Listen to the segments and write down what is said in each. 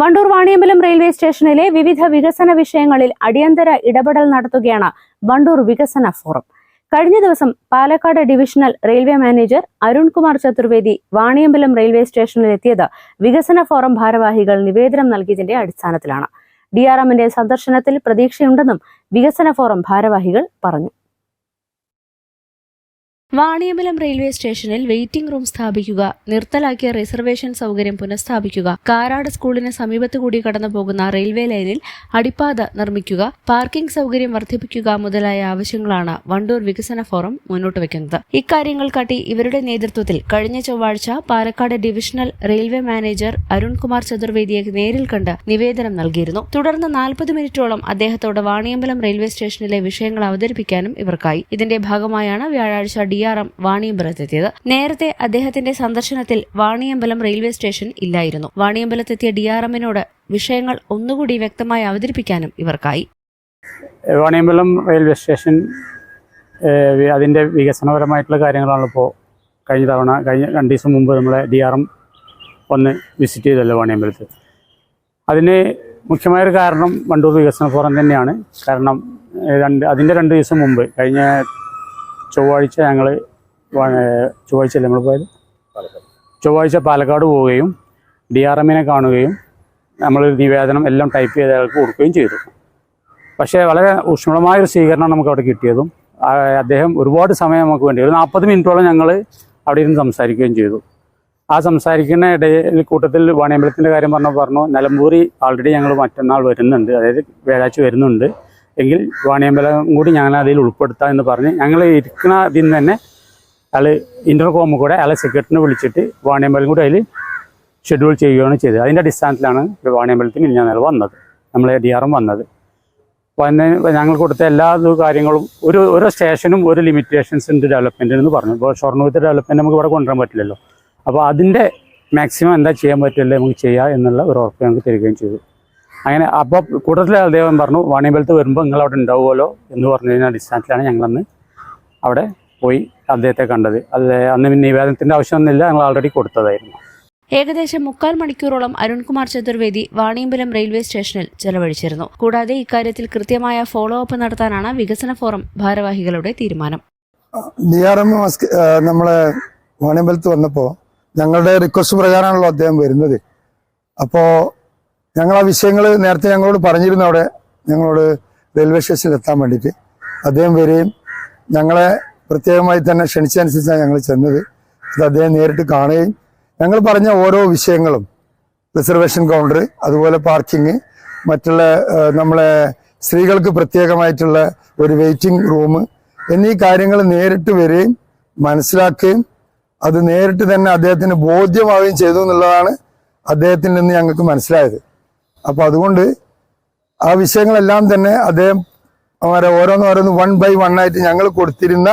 Wandoor Vaniyambalam railway സ്റ്റേഷനിലെ വിവിധ വികസന വിഷയങ്ങളിൽ അടിയന്തര ഇടപെടൽ നടത്തുകയാണ് വണ്ടൂർ വികസന ഫോറം. കഴിഞ്ഞ ദിവസം Palakkad divisional railway manager Arunkumar Chaturvedi Vaniyambalam railway സ്റ്റേഷനിൽ എത്തിയത് വികസന ഫോറം ഭാരവാഹികൾ നിവേദനം നൽകിയതിന്റെ അടിസ്ഥാനത്തിലാണ്. ഡി സന്ദർശനത്തിൽ പ്രതീക്ഷയുണ്ടെന്നും വികസന ഫോറം ഭാരവാഹികൾ പറഞ്ഞു. വാണിയമ്പലം റെയിൽവേ സ്റ്റേഷനിൽ വെയിറ്റിംഗ് റൂം സ്ഥാപിക്കുക നിർത്തലാക്കിയ റിസർവേഷൻ സൗകര്യം പുനഃസ്ഥാപിക്കുക കാരാട് സ്കൂളിന് സമീപത്ത് കൂടി കടന്നു പോകുന്ന റെയിൽവേ ലൈനിൽ അടിപ്പാത നിർമ്മിക്കുക പാർക്കിംഗ് സൗകര്യം വർദ്ധിപ്പിക്കുക മുതലായ ആവശ്യങ്ങളാണ് വണ്ടൂർ വികസന ഫോറം മുന്നോട്ട് വയ്ക്കുന്നത് ഇക്കാര്യങ്ങൾ കാട്ടി ഇവരുടെ നേതൃത്വത്തിൽ കഴിഞ്ഞ ചൊവ്വാഴ്ച Palakkad divisional railway manager Arunkumar ചതുർവേദിയെ നേരിൽ കണ്ട് നിവേദനം നൽകിയിരുന്നു. തുടർന്ന് നാൽപ്പത് മിനിറ്റോളം അദ്ദേഹത്തോട് വാണിയമ്പലം റെയിൽവേ സ്റ്റേഷനിലെ വിഷയങ്ങൾ അവതരിപ്പിക്കാനും ഇവർക്കായി. ഇതിന്റെ ഭാഗമായാണ് വ്യാഴാഴ്ച ഡി എം വാണിയമ്പലത്തെത്തിയത്. നേരത്തെ അദ്ദേഹത്തിന്റെ സന്ദർശനത്തിൽ വാണിയമ്പലം റെയിൽവേ സ്റ്റേഷൻ ഇല്ലായിരുന്നു. വാണിയമ്പലത്തെത്തിയ ഡി ആർ എമ്മിനോട് വിഷയങ്ങൾ ഒന്നുകൂടി വ്യക്തമായി അവതരിപ്പിക്കാനും ഇവർക്കായി. വാണിയമ്പലം റെയിൽവേ സ്റ്റേഷൻ അതിന്റെ വികസനപരമായിട്ടുള്ള കാര്യങ്ങളാണ് ഇപ്പോൾ കഴിഞ്ഞ തവണ കഴിഞ്ഞ രണ്ട് ദിവസം മുമ്പ് നമ്മളെ ഡി ആർ എം ഒന്ന് വിസിറ്റ് ചെയ്തല്ലോ വാണിയമ്പലത്ത്. അതിന് മുഖ്യമായൊരു കാരണം വണ്ടൂർ വികസന ഫോറം തന്നെയാണ്. കാരണം രണ്ട് അതിന്റെ രണ്ട് ദിവസം മുമ്പ് കഴിഞ്ഞ ചൊവ്വാഴ്ച ഞങ്ങൾ ചൊവ്വാഴ്ച അല്ലേ നമ്മൾ പോയത്? ചൊവ്വാഴ്ച പാലക്കാട് പോവുകയും ഡി ആർ എമ്മിനെ കാണുകയും നമ്മൾ നിവേദനം എല്ലാം ടൈപ്പ് ചെയ്ത് അയാൾക്ക് കൊടുക്കുകയും ചെയ്തു. പക്ഷേ വളരെ ഊഷ്മളമായൊരു സ്വീകരണം നമുക്ക് അവിടെ കിട്ടിയതും. അദ്ദേഹം ഒരുപാട് സമയം നമുക്ക് വേണ്ടി ഒരു നാൽപ്പത് മിനിറ്റോളം ഞങ്ങൾ അവിടെ ഇരുന്ന് സംസാരിക്കുകയും ചെയ്തു. ആ സംസാരിക്കുന്ന ഇടയിൽ കൂട്ടത്തിൽ വാണിയമ്പലത്തിന്റെ കാര്യം പറഞ്ഞപ്പോൾ പറഞ്ഞു നിലമ്പൂരി ആൾറെഡി ഞങ്ങൾ മറ്റന്നാൾ വരുന്നുണ്ട് അതായത് വ്യാഴാഴ്ച വരുന്നുണ്ട്. എങ്കിൽ വാണിയമ്പലം കൂടി ഞങ്ങൾ അതിൽ ഉൾപ്പെടുത്താം എന്ന് പറഞ്ഞ് ഞങ്ങൾ ഇരിക്കുന്ന ഇതിൽ നിന്ന് തന്നെ അയാൾ ഇന്റർകോമിൽ കൂടെ അയാളെ സെക്രട്ടറിനെ വിളിച്ചിട്ട് വാണിയമ്പലം കൂടി അതിൽ ഷെഡ്യൂൾ ചെയ്യുകയാണ് ചെയ്തത്. അതിന്റെ അടിസ്ഥാനത്തിലാണ് വാണിയമ്പലത്തിന് ഇല്ലാന്നേൽ വന്നത്. നമ്മളെ ഡി എം വന്നത് വന്ന് ഞങ്ങൾ കൊടുത്ത എല്ലാ കാര്യങ്ങളും ഒരു ഓരോ സ്റ്റേഷനും ഒരു ലിമിറ്റേഷൻസ് ഉണ്ട് ഡെവലപ്മെന്റിന് എന്ന് പറഞ്ഞു. ഇപ്പോൾ ഷൊർണൂരത്തെ ഡെവലപ്മെന്റ് നമുക്ക് ഇവിടെ കൊണ്ടുവരാൻ പറ്റില്ലല്ലോ. അപ്പോൾ അതിന്റെ മാക്സിമം എന്താ ചെയ്യാൻ പറ്റില്ല നമുക്ക് ചെയ്യാം എന്നുള്ള ഒരു ഉറപ്പ് ഞങ്ങൾക്ക് തരികയും ചെയ്തു. അങ്ങനെ അപ്പോൾ കൂട്ടത്തിൽ അദ്ദേഹം പറഞ്ഞു വാണിയമ്പലത്ത് വരുമ്പോൾ നിങ്ങൾ അവിടെ ഉണ്ടാവുമല്ലോ എന്ന് പറഞ്ഞതിന് അടിസ്ഥാനത്തിലാണ് ഞങ്ങളന്ന് അവിടെ പോയി അദ്ദേഹത്തെ കണ്ടത്. അത് അന്ന് പിന്നെ നിവേദനത്തിന്റെ ആവശ്യമൊന്നുമില്ല ഞങ്ങൾ ആൾറെഡി കൊടുത്തതായിരുന്നു. ഏകദേശം മുക്കാൽ മണിക്കൂറോളം അരുൺകുമാർ ചതുർവേദി വാണിയമ്പലം റെയിൽവേ സ്റ്റേഷനിൽ ചെലവഴിച്ചിരുന്നു. കൂടാതെ ഇക്കാര്യത്തിൽ കൃത്യമായ ഫോളോ അപ്പ് നടത്താനാണ് വികസന ഫോറം ഭാരവാഹികളുടെ തീരുമാനം. ഡി ആർ എം നമ്മളെ വാണിയമ്പലത്ത് വന്നപ്പോൾ ഞങ്ങളുടെ റിക്വസ്റ്റ് പ്രകാരമാണല്ലോ അദ്ദേഹം വരുന്നത്. അപ്പോൾ ഞങ്ങൾ ആ വിഷയങ്ങൾ നേരത്തെ ഞങ്ങളോട് പറഞ്ഞിരുന്നു അവിടെ. ഞങ്ങളോട് റെയിൽവേ സ്റ്റേഷനിൽ എത്താൻ വേണ്ടിയിട്ട്. അദ്ദേഹം വരികയും ഞങ്ങളെ പ്രത്യേകമായി തന്നെ ക്ഷണിച്ചതനുസരിച്ചാണ് ഞങ്ങൾ ചെന്നത്. അത് അദ്ദേഹം നേരിട്ട് കാണുകയും ഞങ്ങൾ പറഞ്ഞ ഓരോ വിഷയങ്ങളും റിസർവേഷൻ കൗണ്ടർ അതുപോലെ പാർക്കിംഗ് മറ്റുള്ള നമ്മളെ സ്ത്രീകൾക്ക് പ്രത്യേകമായിട്ടുള്ള ഒരു വെയിറ്റിംഗ് റൂം എന്നീ കാര്യങ്ങൾ നേരിട്ട് വരികയും മനസ്സിലാക്കുകയും അത് നേരിട്ട് തന്നെ അദ്ദേഹത്തിന് ബോധ്യമാവുകയും ചെയ്തു എന്നുള്ളതാണ് അദ്ദേഹത്തിൽ നിന്ന് ഞങ്ങൾക്ക് മനസ്സിലായത്. അപ്പോൾ അതുകൊണ്ട് ആ വിഷയങ്ങളെല്ലാം തന്നെ അദ്ദേഹം ഓരോന്നോരോന്ന് വൺ ബൈ വൺ ആയിട്ട് ഞങ്ങൾ കൊടുത്തിരുന്ന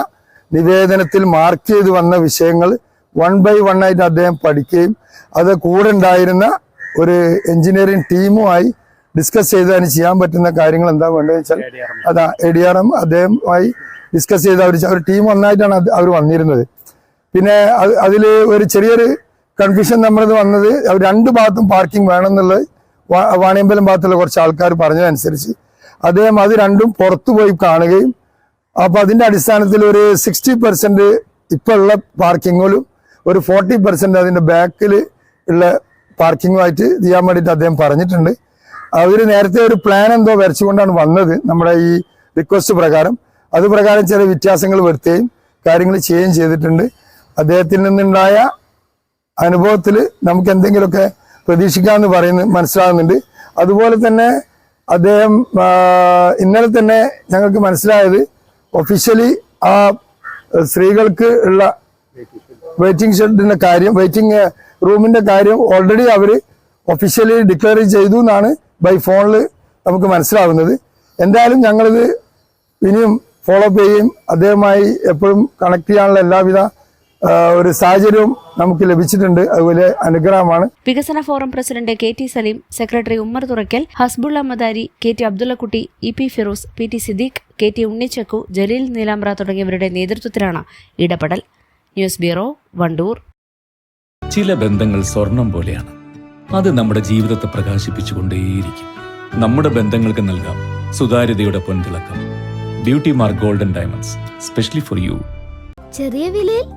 നിവേദനത്തിൽ മാർക്ക് ചെയ്ത് വന്ന വിഷയങ്ങൾ വൺ ബൈ വൺ ആയിട്ട് അദ്ദേഹം പഠിക്കുകയും അത് കൂടെ ഉണ്ടായിരുന്ന ഒരു എഞ്ചിനീയറിംഗ് ടീമുമായി ഡിസ്കസ് ചെയ്ത് അതിന് ചെയ്യാൻ പറ്റുന്ന കാര്യങ്ങൾ എന്താ വേണ്ടതെന്ന് വെച്ചാൽ അതാ എ ഡി ആർ എം അദ്ദേഹമായി ഡിസ്കസ് ചെയ്ത് അവർ ഒരു ടീം ഒന്നായിട്ടാണ് അവർ വന്നിരുന്നത്. പിന്നെ അതിൽ ഒരു ചെറിയൊരു കൺഫ്യൂഷൻ നമ്മളത് വന്നത് രണ്ട് ഭാഗത്തും പാർക്കിംഗ് വേണമെന്നുള്ളത് വാണിയമ്പലം ഭാഗത്തുള്ള കുറച്ച് ആൾക്കാർ പറഞ്ഞതനുസരിച്ച് അദ്ദേഹം അത് രണ്ടും പുറത്തു പോയി കാണുകയും അപ്പൊ അതിന്റെ അടിസ്ഥാനത്തിൽ ഒരു സിക്സ്റ്റി പെർസെന്റ് ഇപ്പൊ ഉള്ള പാർക്കിങ്ങുകളും ഒരു ഫോർട്ടി പെർസെന്റ് അതിന്റെ ബാക്കിൽ ഉള്ള പാർക്കിങ്ങുമായിട്ട് ചെയ്യാൻ വേണ്ടിയിട്ട് അദ്ദേഹം പറഞ്ഞിട്ടുണ്ട്. അവർ നേരത്തെ ഒരു പ്ലാൻ എന്തോ വരച്ചുകൊണ്ടാണ് വന്നത് നമ്മുടെ ഈ റിക്വസ്റ്റ് പ്രകാരം. അത് പ്രകാരം ചില വ്യത്യാസങ്ങൾ വരുത്തുകയും കാര്യങ്ങൾ ചെയ്യുകയും ചെയ്തിട്ടുണ്ട്. അദ്ദേഹത്തിൽ നിന്നുണ്ടായ അനുഭവത്തിൽ നമുക്ക് എന്തെങ്കിലുമൊക്കെ പ്രതീക്ഷിക്കാമെന്ന് പറയുന്നു മനസ്സിലാകുന്നുണ്ട്. അതുപോലെ തന്നെ അദ്ദേഹം ഇന്നലെ തന്നെ ഞങ്ങൾക്ക് മനസ്സിലായത് ഒഫീഷ്യലി ആ സ്ത്രീകൾക്ക് ഉള്ള വെയിറ്റിംഗ് ഷെഡിന്റെ കാര്യം വെയിറ്റിംഗ് റൂമിന്റെ കാര്യം ഓൾറെഡി അവർ ഒഫീഷ്യലി ഡിക്ലെയർ ചെയ്തു എന്നാണ് ബൈ ഫോണിൽ നമുക്ക് മനസ്സിലാവുന്നത്. എന്തായാലും ഞങ്ങളിത് ഇനിയും ഫോളോ അപ്പ് ചെയ്യുകയും അദ്ദേഹമായി എപ്പോഴും കണക്ട് ചെയ്യാനുള്ള എല്ലാവിധ ഒരു സാഹചര്യവും നമുക്ക് ലഭിച്ചിട്ടുണ്ട്. അതുപോലെ അനുഗ്രഹമാണ്. വികസന forum president K T Salim secretary Ummer Thurakkal Hasbulla Madari K T Abdullakutty E P Firoz P T Siddique K T Unnichakku Jaleel Neelambra തുടങ്ങിയവരുടെ നേതൃത്വത്തിലാണ് ഇടപെടൽ. News bureau Wandoor. ചില ബന്ധങ്ങൾ സ്വർണം പോലെയാണ്. അത് നമ്മുടെ ജീവിതത്തെ പ്രകാശിപ്പിച്ചുകൊണ്ടേയിരിക്കും. നമ്മുടെ ബന്ധങ്ങൾക്ക് നൽകാം സുതാര്യതയുടെ പൊൻതിളക്കം. Beauty mark golden diamonds specially for you. ചെറിയ വിലയിൽ